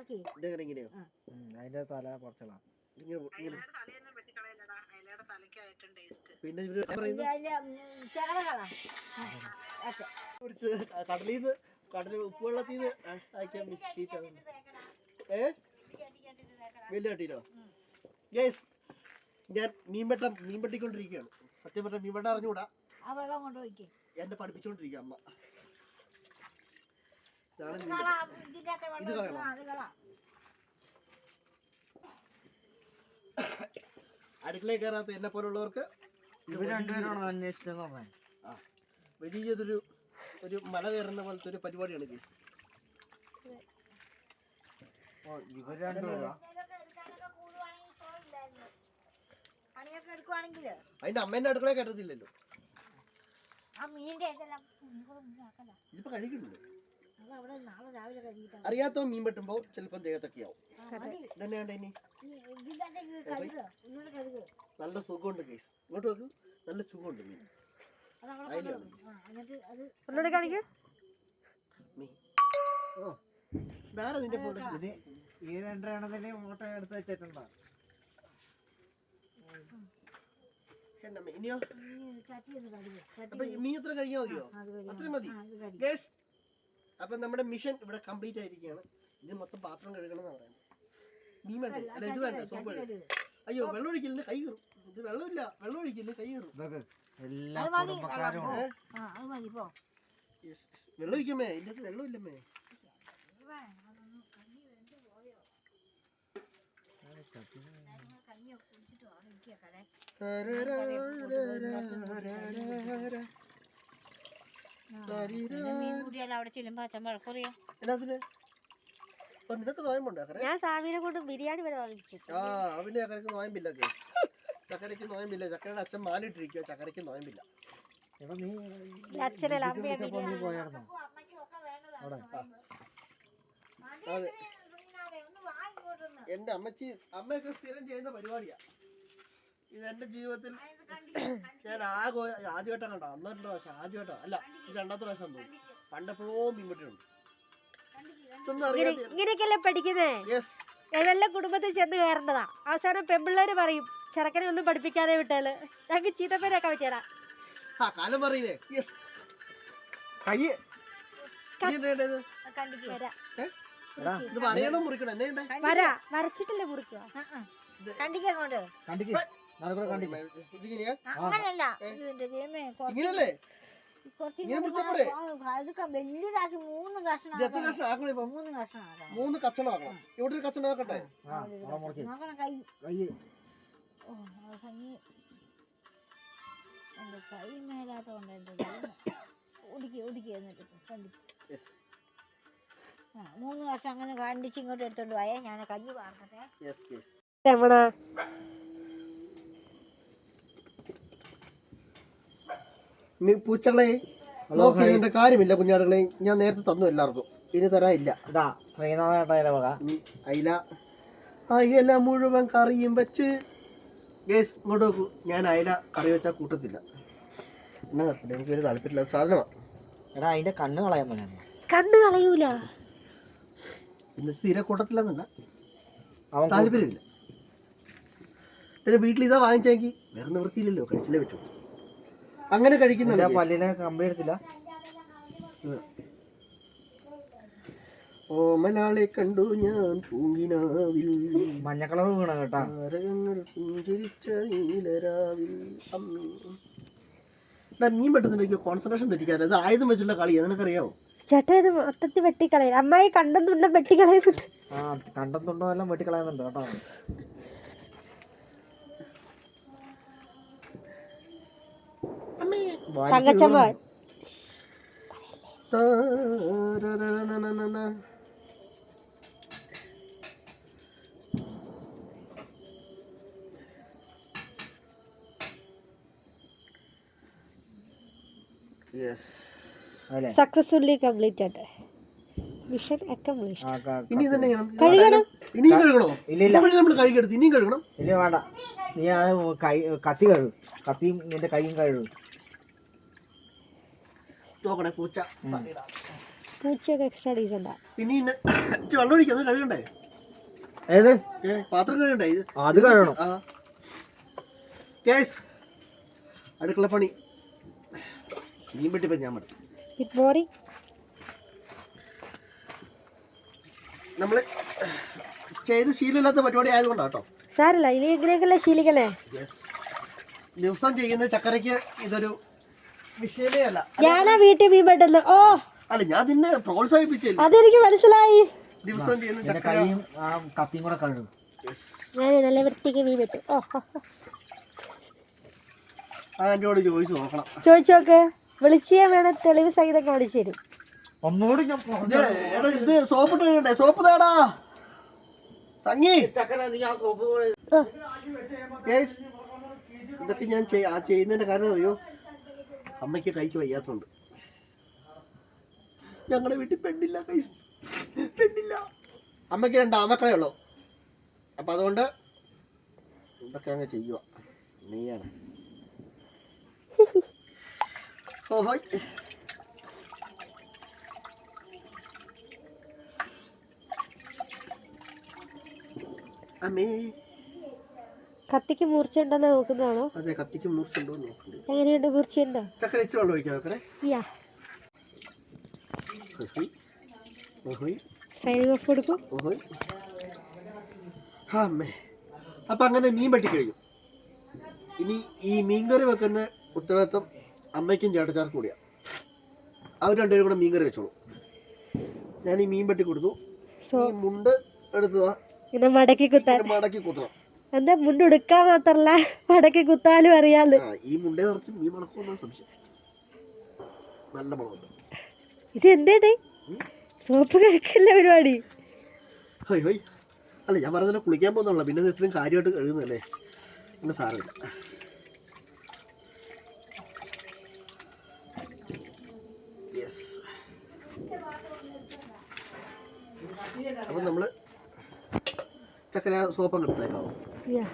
ഇളക്കി ഇതെങ്ങനെ ഇങ്ങനെയോ? അതിന്റെ തല കുറച്ചളാ. പിന്നെ ഉപ്പുവെള്ളത്തിൽ നിന്ന് അയക്കാൻ ഷീറ്റ് ഏ? വലിയ കട്ടിയിലോ യെസ് ഞാൻ മീൻവെട്ടം മീൻ വെട്ടിക്കൊണ്ടിരിക്കുകയാണ്. സത്യം പറഞ്ഞാൽ മീൻ വെട്ടം അറിഞ്ഞുകൂടാ? എന്നെ പഠിപ്പിച്ചോണ്ടിരിക്കുക അമ്മ ഇതാണ് മീൻ കള വെട്ടം. ഇതിന്റെ അകത്തെ വെള്ളം ഇത് അടുക്കളയിൽ കയറാത്ത എന്നെ പോലുള്ളവർക്ക് വലിയതൊരു ഒരു മല കയറുന്ന പോലത്തെ ഒരു പരിപാടിയാണ് കേസ് രണ്ടുപേരാ? അതിന്റെ അമ്മേന്റെ അടുക്കളയിൽ കയറത്തില്ലല്ലോ ഇതിപ്പോ കഴിക്കുന്നുണ്ട്. അറിയാത്തവൻ മീൻ വെട്ടുമ്പോൾ ചിലപ്പം ദേഹത്തൊക്കെ ആവും. ഇതന്നെ. ഇനി? നല്ല സുഖമുണ്ട് കേസ് ഇങ്ങോട്ട് നോക്ക്. നല്ല സുഖമുണ്ട് മീൻ. ഒന്നുകൂടി കാണിക്കൂ. ഓ. ഇതാരാ നിന്റെ ഇത് ഈ ഫോട്ടോ എടുത്ത് വെച്ചിട്ടുണ്ടോ? ഇനിയോ? അപ്പൊ മീൻ എത്ര കഴിക്കാൻ മതിയോ? കഴുകണം. അത്രയും മതി. ഗേസ് അപ്പൊ നമ്മുടെ മിഷൻ ഇവിടെ കംപ്ലീറ്റ് ആയിരിക്കുകയാണ് ഇത് മൊത്തം പാത്രം കഴുകണം എന്ന് പറയുന്നത് മീൻ വേണ്ട അല്ല, ഇത് വേണ്ട സോപ്പ്. അയ്യോ വെള്ളം ഒഴിക്കലിന് കൈ കയറും ഇത് വെള്ളമില്ല വെള്ളം ഒഴിക്കലിന് കൈ കയറും വെള്ളം. ഉണ്ട്. ആ, അത് മതി പോ. Yes, yes. വെള്ളം ഒഴിക്കമേ ഇതിന്റെ അകത്ത് വെള്ളമില്ലമ്മേ കഞ്ഞിയൊക്കെ കുടിച്ചിട്ട് ഞാൻ സാവിനെ കൊണ്ട് ബിരിയാണി വരെ വാങ്ങിച്ചു ആ അവന്റെ ചക്കരക്ക് നോയമ്പില്ല കേസ്. ചക്കരക്ക് നോയമ്പില്ല. ചക്കരയുടെ അച്ഛൻ മാലിട്ടിരിക്കുക ചക്കരക്ക് നോയമ്പില്ല. പോയായിരുന്നോ? അതെ. എന്റെ അമ്മച്ചി അമ്മയൊക്കെ സ്ഥിരം ചെയ്യുന്ന പരിപാടിയാ. ഇത് എന്റെ ജീവിതത്തിൽ? ഞാൻ ആകെ ആദ്യമായിട്ടാണ് കേട്ടോ അന്നോ പക്ഷെ ആദ്യമായിട്ടോ അല്ല ഇത് രണ്ടാമത്തെ പ്രാവശ്യം തോന്നുന്നു പണ്ടെപ്പോഴോ അറിയാതെ ഇങ്ങനെയൊക്കെയല്ലേ പഠിക്കുന്നേ? നല്ല കുടുംബത്തിൽ ചെന്ന് കയറേണ്ടതാ? അവസാനം പെമ്പിള്ളേര് പറയും ചെറുക്കനെ ഒന്നും പഠിപ്പിക്കാതെ വിട്ടാൽ. ഞങ്ങൾക്ക് ചീത്തപ്പേരൊക്കെ പറ്റിയടാ ആ കാലം പറയില്ലേ യെസ് കൈ ഇനി എന്താ ചെയ്യേണ്ടത്? ആ, കണ്ടിക്ക്. വര. എടാ ഇത് പറയണം മുറിക്കണം? എന്നെ ഉണ്ടേ വര. വരച്ചിട്ടല്ലേ മുറിക്കുക ആ. കണ്ടിക്ക്. അങ്ങനല്ല. ഇങ്ങനല്ലേ? മൂന്ന് കഷ്ണം ഇത് എത്ര ആക്കണം. ഇപ്പം? മൂന്ന് കഷ്ണം മൂന്ന് കച്ചണം ആക്കണം. ഇവിടെ ഒരു കച്ചണം ആക്കട്ടെ? കൈ. എന്നിട്ട് മൂന്ന് വർഷം അങ്ങനെ കണ്ടിച്ച് ഇങ്ങോട്ട് എടുത്തോണ്ട് പോയേ ഞാൻ കഞ്ഞി പാർക്കട്ടെ യെസ് യെസ് രമണ. പൂച്ചകളെ നോക്കിയതിന്റെ കാര്യമില്ല കുഞ്ഞാടുകളെ. ഞാൻ നേരത്തെ തന്നു എല്ലാവർക്കും. ഇനി തരാനില്ല. ഇതാ വക. അയില. അയില മുഴുവൻ കറിയും വെച്ച്. ഗേസ് ഇങ്ങോട്ട് നോക്കൂ. ഞാൻ അയില കറി വെച്ചാൽ കൂട്ടത്തില്ല. എന്നാ നടത്തില്ല എനിക്ക് ഒരു താല്പര്യമില്ലാത്ത സാധനമാണ് എടാ അതിന്റെ കണ്ണ് കളയാൻ പോലെ കണ്ണ് കളയൂല. പിന്നെ തീരെ കൂട്ടത്തില്ലെന്നല്ല. അവൻ താല്പര്യമില്ല. പിന്നെ വീട്ടിൽ ഇതാ വാങ്ങിച്ചെങ്കിൽ വേറെ നിവൃത്തിയില്ലല്ലോ കഴിച്ചില്ലേ പറ്റൂ. അങ്ങനെ കഴിക്കുന്നുണ്ട്. പല്ലിനെ കമ്പി എടുത്തില്ല. ഓമലാളെ കണ്ടു ഞാൻ പൂങ്കിനാവിൽ. മഞ്ഞ കളർ വീണ കേട്ടാ. പുഞ്ചിരിച്ച നീലരാവിൽ. മീൻ പെട്ടെന്ന് കോൺസെൻട്രേഷൻ തെറ്റിക്കാറ് അത് ആയുധം വെച്ചുള്ള കളിയാണ് നിനക്കറിയാവോ ചേട്ടാ ഇത് മൊത്തത്തിൽ വെട്ടിക്കളയും. അമ്മായി കണ്ടെന്നുണ്ടോ വെട്ടിക്കളയുന്നുണ്ട്. ആ കണ്ടെന്നുണ്ടോ എല്ലാം വെട്ടിക്കളയുന്നുണ്ട് കേട്ടോ. സക്സസ്ഫുള്ളി കംപ്ലീറ്റ് ആട്ടെ മിഷൻ ഇനി തന്നെ കഴുകണം. ഇനിയും കഴുകണോ ഇല്ല ഇല്ല നമ്മൾ കഴുകി ഇനിയും കഴുകണം ഇല്ല വേണ്ട നീ ആ കൈ കത്തി കഴുകും കത്തിയും നിന്റെ കൈയും കഴുകും നോക്കണേ പൂച്ച. പൂച്ചയൊക്കെ എക്സ്ട്രാ ഡീസന്റാ പിന്നെ ഇന്ന് വെള്ളം ഒഴിക്കുന്നത് കഴുകണ്ടേ? ഏത്? ഏ പാത്രം കഴുകണ്ടേ? ഇത് അത് കഴുകണം. ആ. കേസ് അടുക്കള പണി. മീൻ വെട്ടിപ്പം ഞാൻ ബോറി നമ്മൾ ചെയ്ത് ശീലമില്ലാത്ത പരിപാടി ആയതുകൊണ്ടാട്ടോ സാരല്ല എങ്ങനെയൊക്കെയല്ലേ ശീലിക്കല്ലേ? യെസ് ദിവസം ചെയ്യുന്ന ചക്കരയ്ക്ക് ഇതൊരു വിഷയമേ അല്ല. ഞാനാ വീട്ടിൽ മീൻ പെട്ടെന്ന് ഓ. അല്ല ഞാൻ നിന്നെ പ്രോത്സാഹിപ്പിച്ചില്ല അതെനിക്ക് മനസ്സിലായി. ദിവസം ചെയ്യുന്ന? എന്റെ ചക്കര കൈയും ആ കത്തിയും കൂടെ കഴുകും. ഞാൻ നല്ല വൃത്തിക്ക് മീൻ പെട്ടു ഓ ചോദിച്ചു നോക്കണം. ചോദിച്ചു നോക്ക്. വിളിച്ചാൽ വേണം തെളിവ് സഹിതം കാണിച്ചു തരും. ഒന്നുകൂടി ഞാൻ ഇത് എടാ ഇത് സോപ്പ് താടാ സംഗി. ഇതൊക്കെ ഞാൻ ആ ചെയ്യുന്നതിന്റെ കാരണം അറിയോ? അമ്മയ്ക്ക് കൈക്ക് വയ്യാത്തോണ്ട്. ഞങ്ങളുടെ വീട്ടിൽ പെണ്ണില്ല കൈ പെണ്ണില്ല. അമ്മയ്ക്ക് രണ്ട് ആമക്കളേ ഉള്ളൂ. അപ്പം അതുകൊണ്ട് ഇതൊക്കെ അങ്ങ് ചെയ്യുക. നീയാണ്. ഓ അമ്മേ. കത്തിക്ക് മൂർച്ചയുണ്ടെന്ന് നോക്കുന്നതാണോ? അതെ കത്തിക്ക് മൂർച്ചയുണ്ടോ നോക്കുന്നുണ്ട് എങ്ങനെയുണ്ട് മൂർച്ചയുണ്ടോ? ചക്കര ഇച്ചിരി വെള്ളം ഒഴിക്കാം അപ്പൊ യാ ഓഹോയ് ഓഫ് കൊടുക്കും ഓഹോയ് ആ അമ്മേ. അപ്പം അങ്ങനെ മീൻ വെട്ടി കഴിഞ്ഞു ഇനി ഈ മീൻകറി വെക്കുന്ന ഉത്തരവാദിത്വം അമ്മയ്ക്കും ചേട്ടച്ചാർക്കും കൂടിയാണ് അവർ രണ്ടുപേരും കൂടെ മീൻകറി വെച്ചോളൂ. ഞാൻ ഈ മീൻ വെട്ടി കൊടുത്തു. ഈ മുണ്ട് എടുത്തതാ. മടക്കി മടക്കി കുത്തണം. എന്താ മുണ്ട് ഉടുക്കാൻ മാത്രല്ല വടക്ക് കുത്താനും അറിയാലോ. ആ ഈ മുണ്ടേ നിറച്ച് മീൻ മണക്കുമെന്നാ സംശയം. നല്ല മണമുണ്ട് ഇത് എന്തേടേ സോപ്പ് കഴിക്കല്ല പരിപാടി? ഹോയ് ഹോയ്. അല്ല ഞാൻ പറഞ്ഞത് കുളിക്കാൻ പോകുന്നുള്ള. പിന്നെ ഇത് ഇത്രയും കാര്യമായിട്ട് കഴുകുന്നല്ലേ സാരമില്ല യെസ് അപ്പം നമ്മൾ ചക്കര സോപ്പം എടുത്തേക്കാവും? യാ